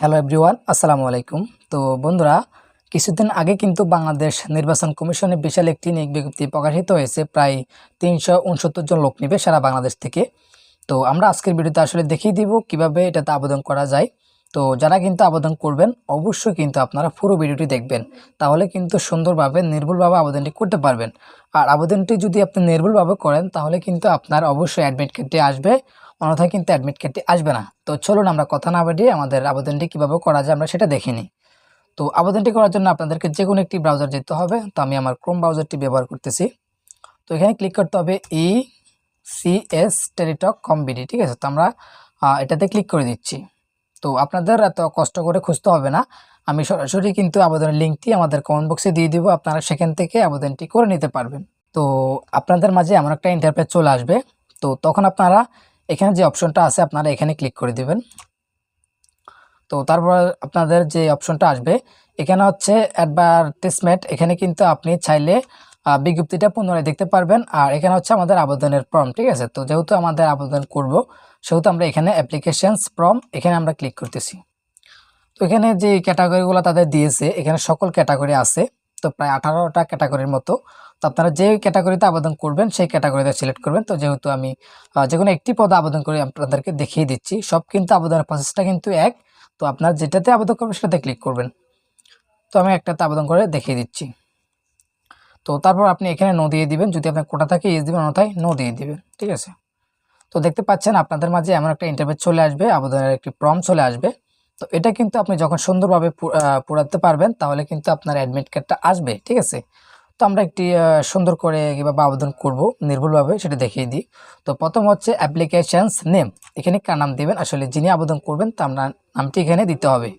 Hello everyone, আসসালামু আলাইকুম। তো বন্ধুরা, কিছুদিন আগে কিন্তু বাংলাদেশ নির্বাচন কমিশনে বিশাল একটি নিয়োগ বিজ্ঞপ্তি প্রকাশিত হয়েছে, প্রায় তিনশো উনসত্তর জন লোক নেবে সারা বাংলাদেশ থেকে। তো আমরা আজকের ভিডিওতে আসলে দেখিয়ে দিব কীভাবে এটাতে আবেদন করা যায়। তো যারা কিন্তু আবেদন করবেন, অবশ্যই কিন্তু আপনারা পুরো ভিডিওটি দেখবেন। তাহলে কিন্তু সুন্দরভাবে, নির্ভুলভাবে আবেদনটি করতে পারবেন। আর আবেদনটি যদি আপনি নির্ভুলভাবে করেন, তাহলে কিন্তু আপনার অবশ্যই অ্যাডমিট কার্ডটি আসবে। অন্যথায় কিন্তু অ্যাডমিট কার্ডটি আসবে না। তো চলুন আমরা কথা না বাড়িয়ে আমাদের আবেদনটি কীভাবে করা যায় আমরা সেটা দেখে নিই। তো আবেদনটি করার জন্য আপনাদেরকে যে কোনো একটি ব্রাউজার যেতে হবে। তো আমি আমার ক্রোম ব্রাউজারটি ব্যবহার করতেছি। তো এখানে ক্লিক করতে হবে E C S Teletalk com BD ঠিক আছে? তো আমরা এটাতে ক্লিক করে দিচ্ছি। তো আপনাদের এত কষ্ট করে খুঁজতে হবে না। আমি সরাসরি কিন্তু আবেদনের লিঙ্কটি আমাদের কমেন্ট বক্সে দিয়ে দিব। আপনারা সেখান থেকে আবেদনটি করে নিতে পারবেন। তো আপনাদের মাঝে এমন একটা ইন্টারপেজ চলে আসবে। তো তখন আপনারা এখানে যে অপশনটা আছে, আপনারা এখানে ক্লিক করে দিবেন। তো তারপর আপনাদের যে অপশনটা আসবে, এখানে হচ্ছে অ্যাডভার্টিসমেন্ট এখানে কিন্তু আপনি চাইলে বিজ্ঞপ্তিটা পুনরায় দেখতে পারবেন। আর এখানে হচ্ছে আমাদের আবেদনের ফর্ম ঠিক আছে? তো যেহেতু আমাদের আবেদন করব, সেহেতু আমরা এখানে অ্যাপ্লিকেশনস ফর্ম এখানে আমরা ক্লিক করতেছি। তো এখানে যে ক্যাটাগরিগুলো তাদের দিয়েছে, এখানে সকল ক্যাটাগরি আছে। তো প্রায় আঠারোটা ক্যাটাগরির মতো। তো আপনারা যে ক্যাটাগরিতে আবেদন করবেন, সেই ক্যাটাগরিতে সিলেক্ট করবেন। তো যেহেতু আমি যে কোনো একটি পদে আবেদন করে আপনাদেরকে দেখিয়ে দিচ্ছি, সব কিন্তু আবেদনের প্রসেসটা কিন্তু এক। তো আপনার যেটাতে আবেদন করবেন, সেটাতে ক্লিক করবেন। তো আমি একটাতে আবেদন করে দেখিয়ে দিচ্ছি। তো তারপর আপনি এখানে নো দিয়ে দিবেন। যদি আপনার কোটা থাকে ইয়েস দিবেন, অন্যথায় নো দিয়ে দিবেন। ঠিক আছে? তো দেখতে পাচ্ছেন, আপনাদের মাঝে এমন একটা ইন্টারভিউ চলে আসবে, আবেদনের একটি ফর্ম চলে আসবে। তো এটা কিন্তু আপনি যখন সুন্দরভাবে পোড়াতে পারবেন, তাহলে কিন্তু আপনার অ্যাডমিট কার্ডটা আসবে, ঠিক আছে? তো আমরা একটি সুন্দর করে কীভাবে আবেদন করব, নির্ভুলভাবে সেটা দেখিয়ে দিই। তো প্রথম হচ্ছে অ্যাপ্লিকেশানস নেম এখানে কার নাম দেবেন, আসলে যিনি আবেদন করবেন তার নাম- নামটি এখানে দিতে হবে।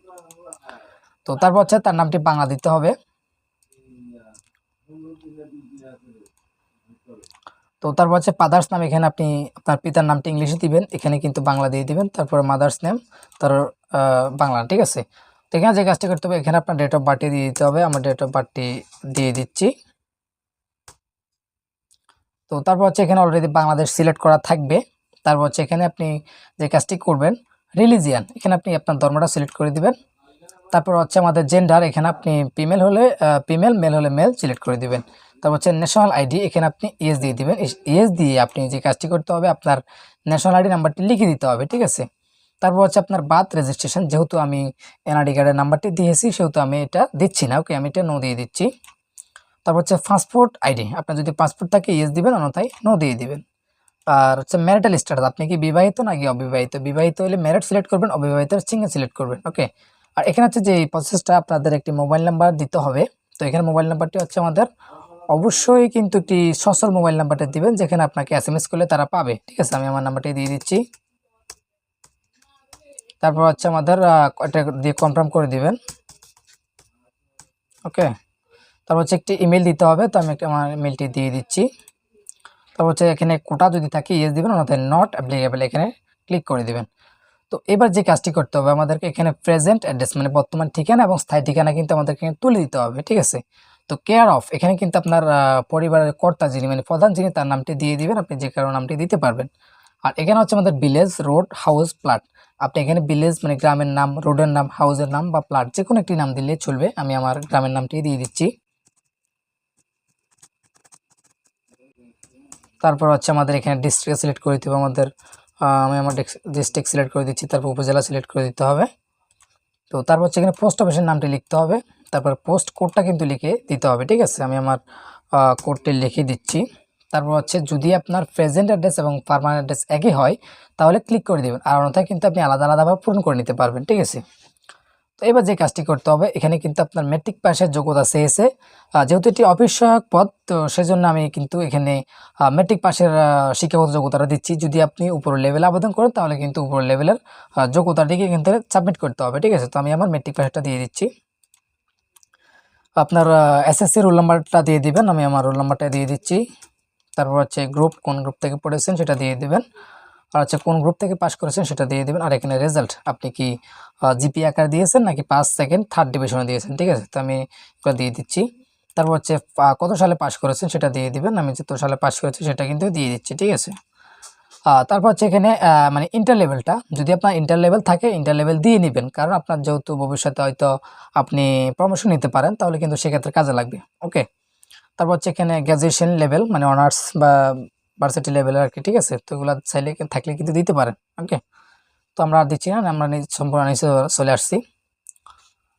তো তারপর হচ্ছে তার নামটি বাংলা দিতে হবে। তো তারপর হচ্ছে ফাদার্স নাম এখানে আপনি আপনার পিতার নামটা ইংলিশে দিবেন, এখানে কিন্তু বাংলা দিয়ে দিবেন, তারপর মাদার্স নেম তার বাংলা, ঠিক আছে? তো এখানে যে কাজটা করতে হবে, এখানে আপনার ডেট অফ বার্থটি দিয়ে দিতে হবে, আমার ডেট অফ বার্থটি দিয়ে দিচ্ছি। তো তারপর হচ্ছে এখানে অলরেডি বাংলাদেশ সিলেক্ট করা থাকবে তারপর হচ্ছে এখানে আপনি যে কাজটি করবেন রিলিজিয়ান এখানে আপনি আপনার ধর্মটা সিলেক্ট করে দিবেন। তারপর হচ্ছে আমাদের জেন্ডার এখানে আপনি ফিমেল হলে ফিমেল মেল হলে মেল সিলেক্ট করে দিবেন। তারপর হচ্ছে ন্যাশনাল আইডি এখানে আপনি এস দিয়ে দিবেন। এস দিয়ে আপনি যে কাজটি করতে হবে, আপনার ন্যাশনাল আইডি নাম্বারটি লিখে দিতে হবে, ঠিক আছে? তারপর হচ্ছে আপনার বার্থ রেজিস্ট্রেশন যেহেতু আমি এনআইডি কার্ডের নাম্বারটি দিয়েছি, সেহেতু আমি এটা দিচ্ছি না। ওকে আমি এটা নো দিয়ে দিচ্ছি। তারপর হচ্ছে পাসপোর্ট আইডি আপনার যদি পাসপোর্ট থাকে ইয়েস দিবেন, অন্যথায় নো দিয়ে দিবেন। আর হচ্ছে ম্যারিটাল স্ট্যাটাস আপনি কি বিবাহিত নাকি অবিবাহিত? বিবাহিত হলে ম্যারিট সিলেক্ট করবেন, অবিবাহিত সিঙ্গেল সিলেক্ট করবেন। ওকে আর এখানে হচ্ছে যে প্রসেসটা আপনাদের একটি মোবাইল নাম্বার দিতে হবে। তো এখানে মোবাইল নাম্বারটি হচ্ছে আমাদের অবশ্যই কিন্তু একটি সচল মোবাইল নাম্বারটা দিবেন, যেখানে আপনাকে এস এম এস করলে তারা পাবে। ঠিক আছে, আমি আমার নাম্বারটি দিয়ে দিচ্ছি। তারপর হচ্ছে আমাদের এটা দিয়ে কনফার্ম করে দিবেন। ওকে? তারপর হচ্ছে একটি ইমেল দিতে হবে, তো আমি আমার ইমেলটি দিয়ে দিচ্ছি। তারপর হচ্ছে এখানে কোটা যদি থাকে ইয়েস দিবেন অন্যথায় নট অ্যাপ্লিকেবল এখানে ক্লিক করে দিবেন। তো এবার যে কাজটি করতে হবে, আমাদেরকে এখানে প্রেজেন্ট অ্যাড্রেস মানে বর্তমান ঠিকানা এবং স্থায়ী ঠিকানা কিন্তু আমাদেরকে তুলে দিতে হবে, ঠিক আছে? তো কেয়ার অফ এখানে কিন্তু আপনার পরিবারের কর্তা যিনি মানে প্রধান যিনি, তার নামটি দিয়ে দিবেন, আপনি যে কারও নামটি দিতে পারবেন। আর এখানে হচ্ছে আমাদের ভিলেজ রোড হাউস প্লাট আপনি এখানে ভিলেজ মানে গ্রামের নাম রোডের নাম হাউসের নাম বা প্লাট যে কোনো একটি নাম দিলে চলবে। আমি আমার গ্রামের নামটি দিয়ে দিচ্ছি। তারপর হচ্ছে আমাদের এখানে ডিস্ট্রিক্ট সিলেক্ট করে দিতে হবে আমাদের আমি আমার ডিস্ট্রিক্ট সিলেক্ট করে দিচ্ছি, তারপর উপজেলা সিলেক্ট করে দিতে হবে। তো তারপর হচ্ছে এখানে পোস্ট অফিসের নামটি লিখতে হবে। তারপর পোস্ট কোডটা কিন্তু লিখে দিতে হবে, ঠিক আছে? আমি আমার কোডটি লিখে দিচ্ছি। তারপর হচ্ছে যদি আপনার প্রেজেন্ট অ্যাড্রেস এবং পারমানেন্ট অ্যাড্রেস একই হয়, তাহলে ক্লিক করে দেবেন। আর অন্যথায় কিন্তু আপনি আলাদা আলাদাভাবে পূরণ করে নিতে পারবেন, ঠিক আছে? তো এবার যে কাজটি করতে হবে, এখানে কিন্তু আপনার মেট্রিক পাসের যোগ্যতা চেয়েছে যেহেতু এটি অফিস সহায়ক পদ তো সেজন্য আমি কিন্তু এখানে মেট্রিক পাসের শিক্ষাগত যোগ্যতাটা দিচ্ছি। যদি আপনি উপর লেভেলে আবেদন করেন, তাহলে কিন্তু উপর লেভেলের যোগ্যতাটিকে কিন্তু সাবমিট করতে হবে, ঠিক আছে? তো আমি আমার মেট্রিক পাসটা দিয়ে দিচ্ছি। আপনার এসএসসি রোল নাম্বারটা দিয়ে দিবেন। আমি আমার রোল নাম্বারটা দিয়ে দিচ্ছি। তারপর হচ্ছে গ্রুপ কোন গ্রুপ থেকে পড়েছেন সেটা দিয়ে দিবেন। আর হচ্ছে কোন গ্রুপ থেকে পাস করেছেন সেটা দিয়ে দিবেন। আর এখানে রেজাল্ট আপনি কি জিপি আকার দিয়েছেন নাকি পাস সেকেন্ড থার্ড ডিভিশনে দিয়েছেন? ঠিক আছে? তো আমি এগুলো দিয়ে দিচ্ছি। তারপর হচ্ছে কত সালে পাস করেছেন সেটা দিয়ে দিবেন। আমি যত সালে পাস করেছি সেটা কিন্তু দিয়ে দিচ্ছি। ঠিক আছে? তারপর হচ্ছে এখানে মানে ইন্টার লেভেলটা যদি আপনার ইন্টার লেভেল থাকে ইন্টার লেভেল দিয়ে নেবেন। কারণ আপনার যেহেতু ভবিষ্যতে হয়তো আপনি প্রমোশন নিতে পারেন, তাহলে কিন্তু সেক্ষেত্রে কাজে লাগবে। ওকে তারপর হচ্ছে এখানে গ্র্যাজুয়েশন লেভেল মানে অনার্স বা ভার্সিটি লেভেলের আর কি, ঠিক আছে? তো এগুলো চাইলে থাকলে কিন্তু দিতে পারেন। ওকে তো আমরা আর দিচ্ছি না, আমরা সম্পূর্ণ নিচে চলে আসছি।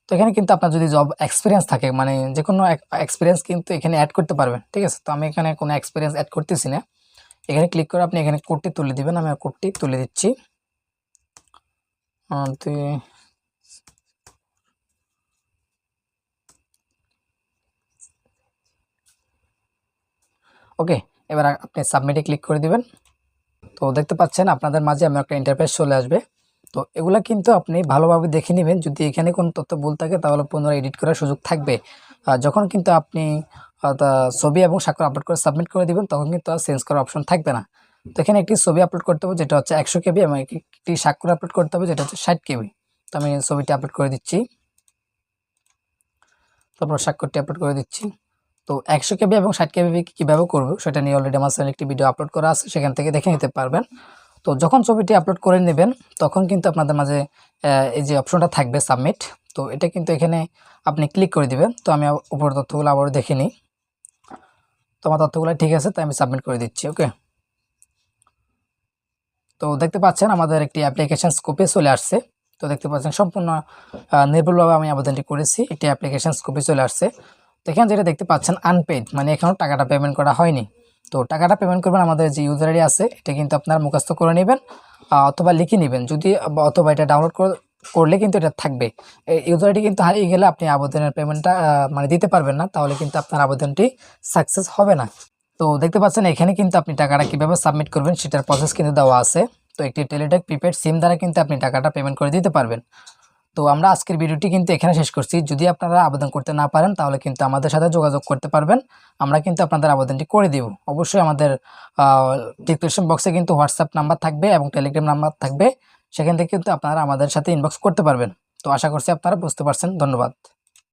তো এখানে কিন্তু আপনার যদি জব এক্সপিরিয়েন্স থাকে মানে যে কোনো এক্সপিরিয়েন্স কিন্তু এখানে অ্যাড করতে পারবেন, ঠিক আছে? তো আমি এখানে কোনো এক্সপিরিয়েন্স অ্যাড করতেছি না। এখানে ক্লিক করে আপনি এখানে কোডটি তুলে দিবেন। আমি কোডটি তুলে দিচ্ছি। ওকে এবার আপনি সাবমিটে ক্লিক করে দিবেন। তো দেখতে পাচ্ছেন আপনাদের মাঝে আমার একটা ইন্টারফেস চলে আসবে। তো এগুলা কিন্তু আপনি ভালোভাবে দেখে নেবেন। যদি এখানে কোনো তথ্য ভুল থাকে, তাহলে পুনরায় এডিট করার সুযোগ থাকবে। যখন কিন্তু আপনি ছবি এবং স্বাক্ষর আপলোড করে সাবমিট করে দিবেন, তখন কিন্তু আর চেঞ্জ করার অপশন থাকবে না। তো এখানে একটি ছবি আপলোড করতে হবে, যেটা হচ্ছে একশো কেবি এবং একটি স্বাক্ষর আপলোড করতে হবে, যেটা হচ্ছে ষাট কেবি। তো আমি ছবিটি আপলোড করে দিচ্ছি। তারপর স্বাক্ষরটি আপলোড করে দিচ্ছি। তো একশো কেবি এবং ষাট কেবি কীভাবে করব, সেটা নিয়ে অলরেডি আমার একটি ভিডিও আপলোড করা আছে, সেখান থেকে দেখে নিতে পারবেন। তো যখন ছবিটি আপলোড করে নেবেন, তখন কিন্তু আপনাদের মাঝে এই যে অপশনটা থাকবে সাবমিট তো এটা কিন্তু এখানে আপনি ক্লিক করে দিবেন। তো আমি উপর তথ্যগুলো আবারও দেখে নিই। তো আমার তথ্যগুলো ঠিক আছে, তাই আমি সাবমিট করে দিচ্ছি ওকে তো দেখতে পাচ্ছেন আমাদের একটি অ্যাপ্লিকেশন স্কোপে চলে আসছে। তো দেখতে পাচ্ছেন সম্পূর্ণ নির্ভুলভাবে আমি আবেদনটি করেছি, একটি অ্যাপ্লিকেশন স্কোপে চলে আসছে। তো এখানে যেটা দেখতে পাচ্ছেন আনপেড মানে এখনও টাকাটা পেমেন্ট করা হয়নি। তো টাকাটা পেমেন্ট করবেন আমাদের যে ইউজার আছে, এটা কিন্তু আপনার মুখস্থ করে নেবেন অথবা লিখে নেবেন। যদি অথবা এটা ডাউনলোড করলে কিন্তু এটা থাকবে। ইউজার আইডি কিন্তু হারিয়ে গেলে আপনি আবেদনের পেমেন্টটা মানে দিতে পারবেন না, তাহলে কিন্তু আপনার আবেদনটি সাকসেস হবে না। তো দেখতে পাচ্ছেন এখানে কিন্তু আপনি টাকাটা কীভাবে সাবমিট করবেন সেটার প্রসেস কিন্তু দেওয়া আছে। তো একটি টেলিটেক প্রিপেড সিম দ্বারা কিন্তু আপনি টাকাটা পেমেন্ট করে দিতে পারবেন। তো আমরা আজকের ভিডিওটি কিন্তু এখানে শেষ করছি। যদি আপনারা আবেদন করতে না পারেন, তাহলে কিন্তু আমাদের সাথে যোগাযোগ করতে পারবেন। আমরা কিন্তু আপনাদের আবেদনটি করে দিব। অবশ্যই আমাদের ডিসক্রিপশন বক্সে কিন্তু হোয়াটসঅ্যাপ নাম্বার থাকবে এবং টেলিগ্রাম নাম্বার থাকবে। সেখান থেকে কিন্তু আপনারা আমাদের সাথে ইনবক্স করতে পারবেন। তো আশা করছি আপনারা বুঝতে পারছেন। ধন্যবাদ।